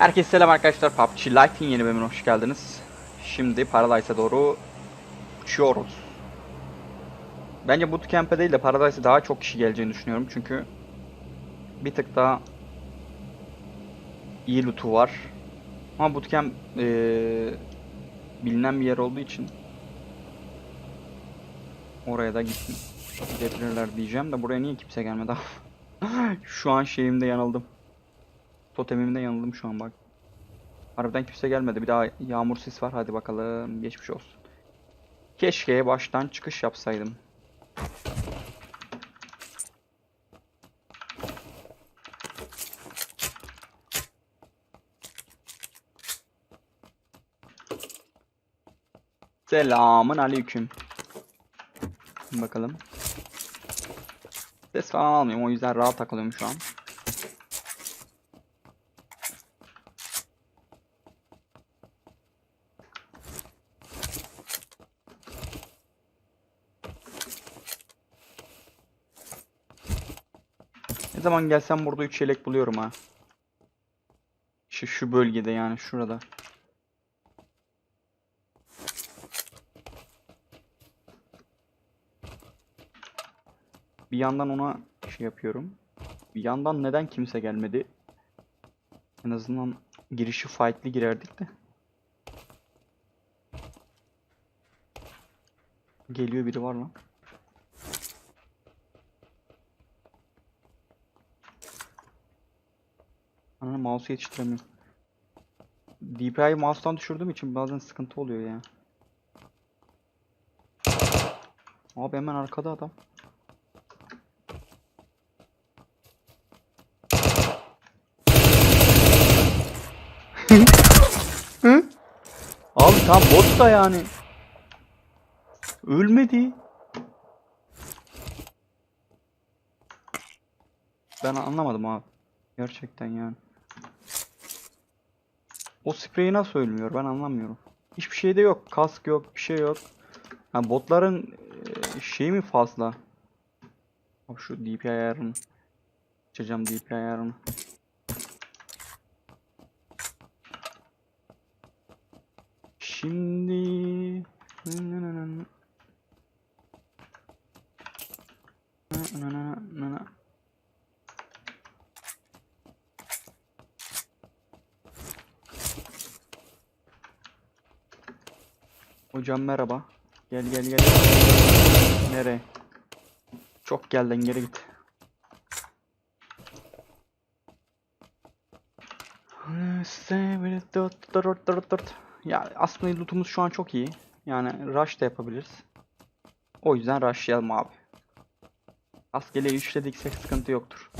Herkese selam arkadaşlar. PUBG Lite'in yeni bölümüne hoş geldiniz. Şimdi Paradise'a doğru uçuyoruz. Bence Bootcamp'e değil de Paradise'a daha çok kişi geleceğini düşünüyorum. Çünkü bir tık daha iyi loot'u var. Ama Bootcamp eee, bilinen bir yer olduğu için oraya da gitsin. Gidebilirler diyeceğim de buraya niye kimse gelmedi? Şu an şeyimde yanıldım. Totemimde yanıldım şu an bak. Harbiden kimse gelmedi. Bir daha yağmur sis var. Hadi bakalım. Geçmiş olsun. Keşke baştan çıkış yapsaydım. Selamın aleyküm. Bakalım. Ses falan almıyorum. O yüzden rahat takılıyorum şu an. Ne zaman gelsem burada 3 yelek buluyorum ha. Şu, şu bölgede yani şurada. Bir yandan ona şey yapıyorum. Bir yandan neden kimse gelmedi? En azından girişi fight'li girerdik de. Geliyor biri var lan. Ana mouse'u yetiştiremiyorum. DPI'yi mouse'tan düşürdüğüm için bazen sıkıntı oluyor ya. Abi hemen arkada adam. Hı? Abi tam bot da yani. Ölmedi. Ben anlamadım abi. Gerçekten yani. O spreyi nasıl ölmüyor ben anlamıyorum. Hiçbir şey de yok. Kask yok, bir şey yok. Ha botların e, şeyi mi fazla? Şu DPI ayarını. Açacağım DPI ayarını. Şimdi Hocam merhaba. Gel gel gel. Nereye? Çok geldin geri git. Ya aslında lootumuz şu an çok iyi. Yani rush da yapabiliriz. O yüzden rushlayalım abi. Askeleyi üçlediksek sıkıntı yoktur.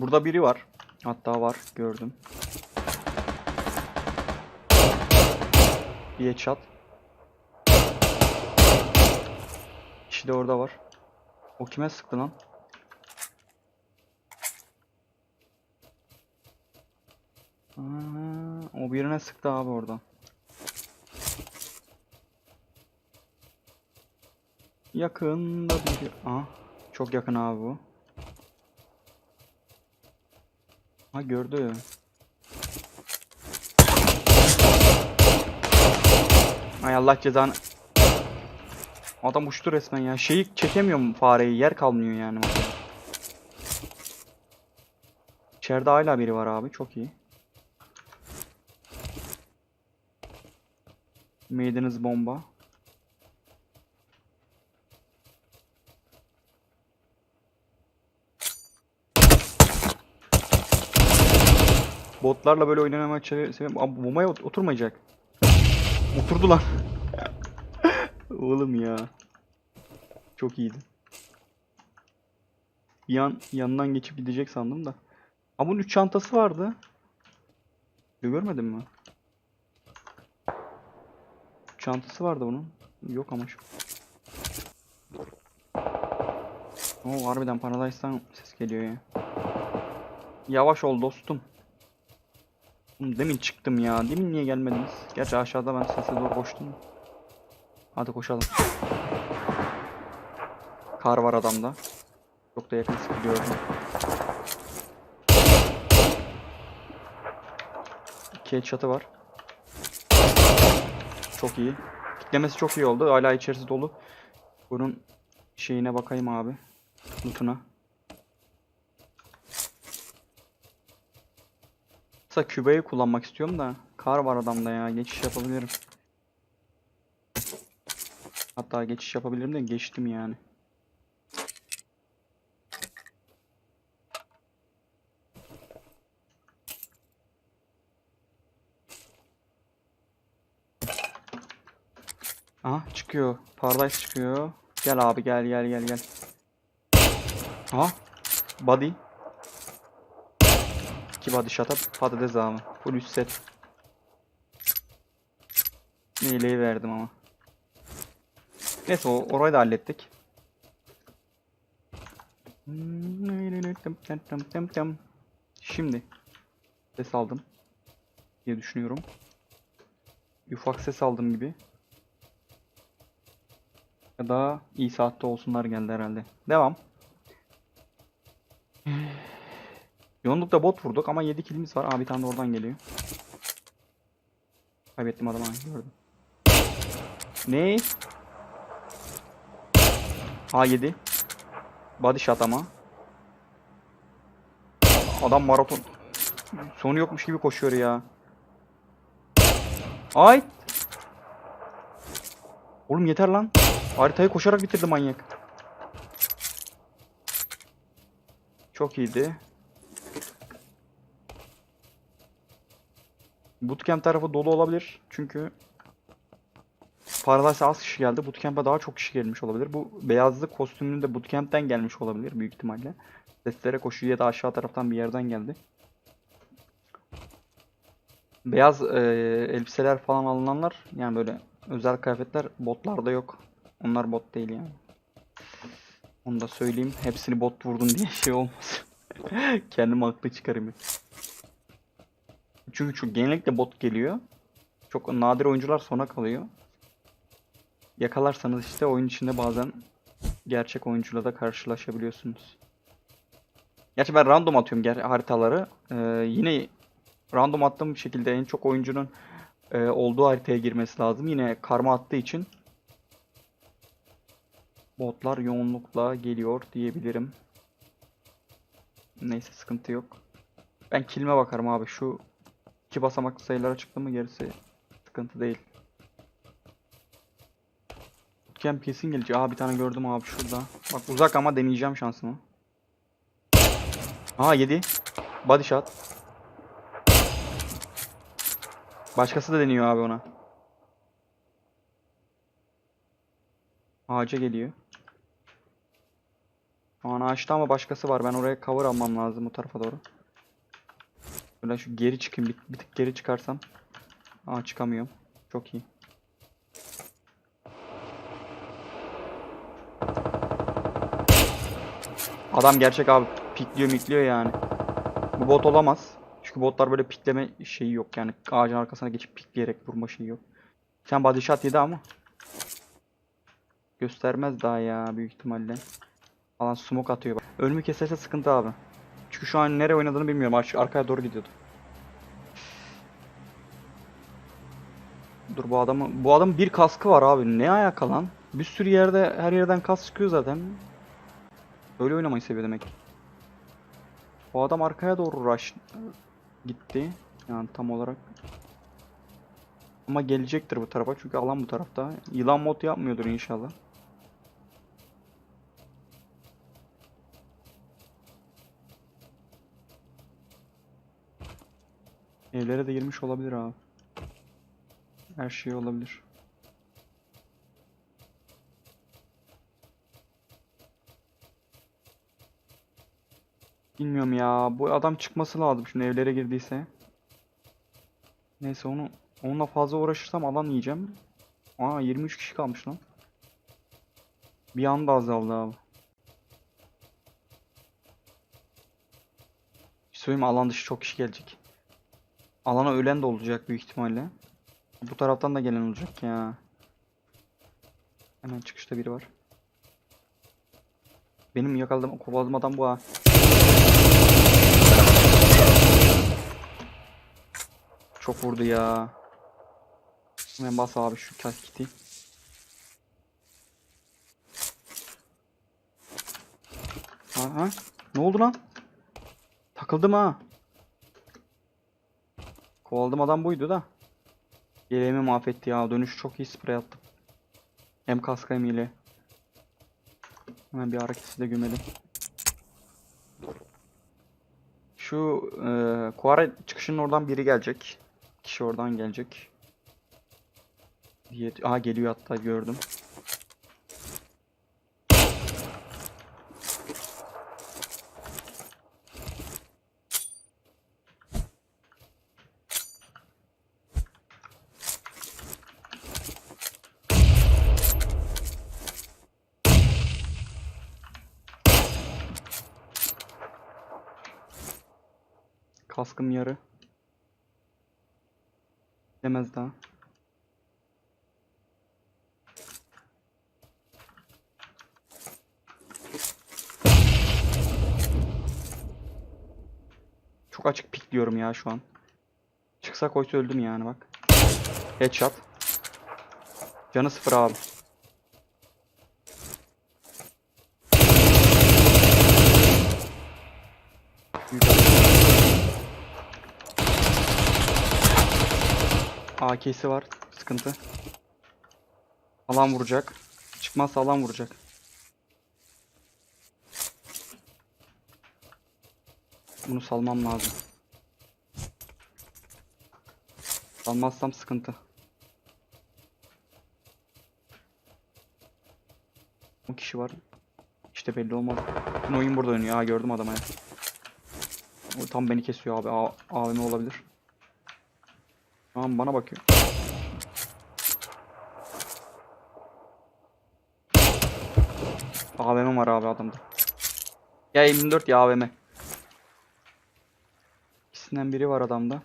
Burada biri var. Hatta var gördüm. Bir headshot. Kişi de orada var. O kime sıktı lan? Aa, o birine sıktı abi oradan. Yakında biri. Aha, çok yakın abi bu. Ha gördü. Ay Allah cezanı. Adam uçtu resmen ya. Şeyi çekemiyorum fareyi. Yer kalmıyor yani. İçeride hala biri var abi. Çok iyi. Maideniz bomba. Botlarla böyle seviyorum. Abi bombaya ot- oturmayacak. Oturdu lan. Oğlum ya. Çok iyiydi. Bir an yanından geçip gidecek sandım da. Ama bunun 3 çantası vardı. Görmedin mi? Çantası vardı bunun. Yok ama şu. Oo harbiden Paradise'dan ses geliyor ya. Yavaş ol dostum. Demin çıktım ya. Demin niye gelmediniz? Gerçi aşağıda ben sese doğru koştum. Hadi koşalım. Kar var adamda. Çok da yakın sıkılıyor. İki çatı var. Çok iyi. Kitlemesi çok iyi oldu. Hala içerisi dolu. Bunun şeyine bakayım abi. Lootuna. Mesela kübeyi kullanmak istiyorum da kar var adamda ya. Geçiş yapabilirim. Hatta geçiş yapabilirim de geçtim yani. Aha çıkıyor. Paradise çıkıyor. Gel abi gel gel gel gel. Aha. Body. İki body shot'a patates abi. Full üst set. Neyleyi verdim ama. Neyse orayı da hallettik. Şimdi ses aldım diye düşünüyorum. Ufak ses aldım gibi. Ya da iyi saatte olsunlar geldi herhalde. Devam. Yoğunlukta bot vurduk ama 7 kilimiz var. Aa bir tane de oradan geliyor. Kaybettim adamı gördüm. Ne? A7. Body shot ama. Adam maraton. Sonu yokmuş gibi koşuyor ya. Ay. Oğlum yeter lan. Haritayı koşarak bitirdi manyak. Çok iyiydi. Bootcamp tarafı dolu olabilir. Çünkü Paradise'a az kişi geldi. Bootcamp'e daha çok kişi gelmiş olabilir. Bu beyazlık kostümünün de Bootcamp'ten gelmiş olabilir büyük ihtimalle. Seslere koşuyor ya da aşağı taraftan bir yerden geldi. Beyaz e, elbiseler falan alınanlar yani böyle özel kıyafetler botlarda yok. Onlar bot değil yani. Onu da söyleyeyim. Hepsini bot vurdun diye şey olmasın. Kendim haklı çıkarayım. Çünkü çok genellikle bot geliyor. Çok nadir oyuncular sona kalıyor. Yakalarsanız işte oyun içinde bazen gerçek oyuncuyla da karşılaşabiliyorsunuz. Gerçi ben random atıyorum haritaları. Ee, yine random attığım şekilde en çok oyuncunun e, olduğu haritaya girmesi lazım. Yine karma attığı için botlar yoğunlukla geliyor diyebilirim. Neyse sıkıntı yok. Ben kilime bakarım abi. Şu iki basamaklı sayılara çıktı mı gerisi sıkıntı değil. Bootcamp kesin gelecek. Aa bir tane gördüm abi şurada. Bak uzak ama deneyeceğim şansımı. Aa 7. Body shot. Başkası da deniyor abi ona. Ağaca geliyor. Şu an ağaçta ama başkası var. Ben oraya cover almam lazım bu tarafa doğru. Böyle şu geri çıkayım. Bir, bir tık geri çıkarsam. Aa çıkamıyorum. Çok iyi. Adam gerçek abi. Pikliyor mikliyor yani. Bu bot olamaz. Çünkü botlar böyle pikleme şeyi yok yani. Ağacın arkasına geçip pikleyerek vurma şeyi yok. Sen body shot yedi ama. Göstermez daha ya büyük ihtimalle. Alan smoke atıyor. bak. Ölümü keserse sıkıntı abi. Çünkü şu an nereye oynadığını bilmiyorum. Ar- Arkaya doğru gidiyordu. Dur bu adamın bu adamın bir kaskı var abi. Ne ayaka lan? Bir sürü yerde her yerden kask çıkıyor zaten. Böyle oynamayı seviyor demek. Bu adam arkaya doğru rush gitti. Yani tam olarak. Ama gelecektir bu tarafa çünkü alan bu tarafta. Yılan mod yapmıyordur inşallah. Evlere de girmiş olabilir abi. Her şey olabilir. Bilmiyorum ya. Bu adam çıkması lazım şimdi evlere girdiyse. Neyse onu onunla fazla uğraşırsam alan yiyeceğim. Aa 23 kişi kalmış lan. Bir anda azaldı abi. Bir söyleyeyim alan dışı çok kişi gelecek. Alana ölen de olacak büyük ihtimalle. Bu taraftan da gelen olacak ya. Hemen çıkışta biri var. Benim yakaladığım kovaladığım adam bu ha. Çok vurdu ya. Hemen bas abi şu kasketi. Aha. Ne oldu lan? Takıldım ha. Kovaladım adam buydu da. Yeleğimi mahvetti ya. Dönüş çok iyi sprey attım. Hem kask hem yeleği. Hemen bir hareketi de gömelim. Şu e, Kuara çıkışının oradan biri gelecek. Kişi oradan gelecek. Aa geliyor hatta gördüm. Kaskım yarı. Demez daha. Çok açık pikliyorum ya şu an. Çıksa koysa öldüm yani bak. Headshot. Canı sıfır abi. AK'si var. Sıkıntı. Alan vuracak. Çıkmazsa alan vuracak. Bunu salmam lazım. Salmazsam sıkıntı. O kişi var. İşte belli olmaz. Oyun burada dönüyor. Ha gördüm adamı. O tam beni kesiyor abi. A AVM olabilir. Tamam bana bakıyor. AVM var abi adamda. Ya M24 ya AVM. İkisinden biri var adamda.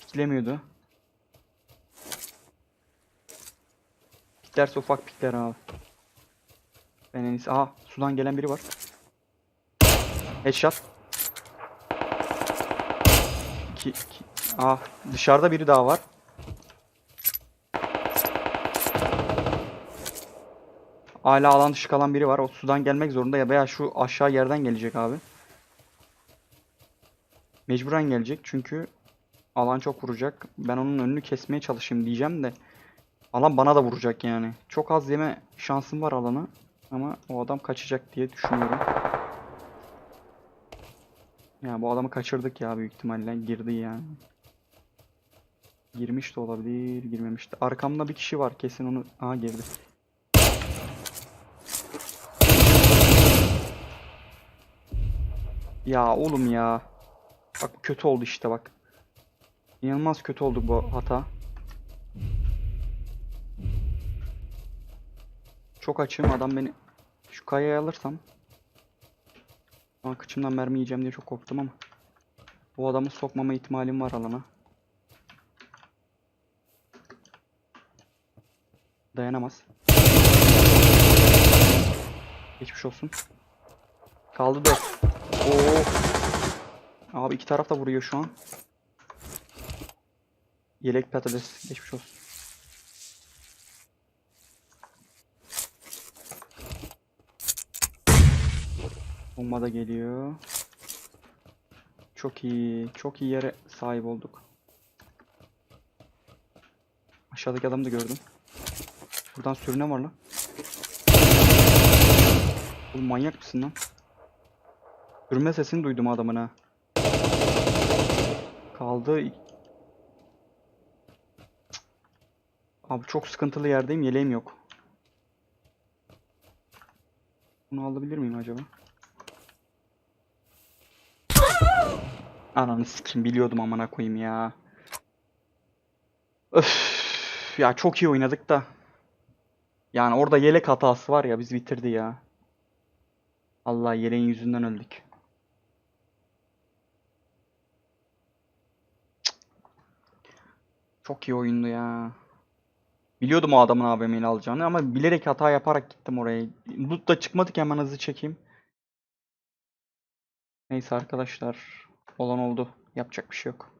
Piklemiyordu. Piklerse ufak pikler abi. Ben en iyisi... Aha sudan gelen biri var. Headshot. İki, iki. Ah dışarıda biri daha var. Hala alan dışı kalan biri var. O sudan gelmek zorunda ya veya şu aşağı yerden gelecek abi. Mecburen gelecek çünkü alan çok vuracak. Ben onun önünü kesmeye çalışayım diyeceğim de alan bana da vuracak yani. Çok az yeme şansım var alanı ama o adam kaçacak diye düşünüyorum. Ya bu adamı kaçırdık ya büyük ihtimalle girdi yani. Girmiş de olabilir, girmemiş de. Arkamda bir kişi var kesin onu. Aha girdi. Ya oğlum ya. Bak kötü oldu işte bak. İnanılmaz kötü oldu bu hata. Çok açım adam beni şu kayaya alırsam. Ama kıçımdan mermi yiyeceğim diye çok korktum ama. Bu adamı sokmama ihtimalim var alana. Dayanamaz. Geçmiş olsun. Kaldı 4. Oo. Abi iki taraf da vuruyor şu an. Yelek patates. Geçmiş olsun. Bomba da geliyor. Çok iyi. Çok iyi yere sahip olduk. Aşağıdaki adamı da gördüm. Buradan sürüne var lan. Oğlum manyak mısın lan? Sürme sesini duydum adamın ha. Kaldı. Abi çok sıkıntılı yerdeyim. Yeleğim yok. Bunu alabilir miyim acaba? Ananı sikim biliyordum amına koyayım ya. Öf ya çok iyi oynadık da. Yani orada yelek hatası var ya biz bitirdi ya. Allah yeleğin yüzünden öldük. Çok iyi oyundu ya. Biliyordum o adamın AVM'li alacağını ama bilerek hata yaparak gittim oraya. Loot da çıkmadı ki hemen hızlı çekeyim. Neyse arkadaşlar. Olan oldu. Yapacak bir şey yok.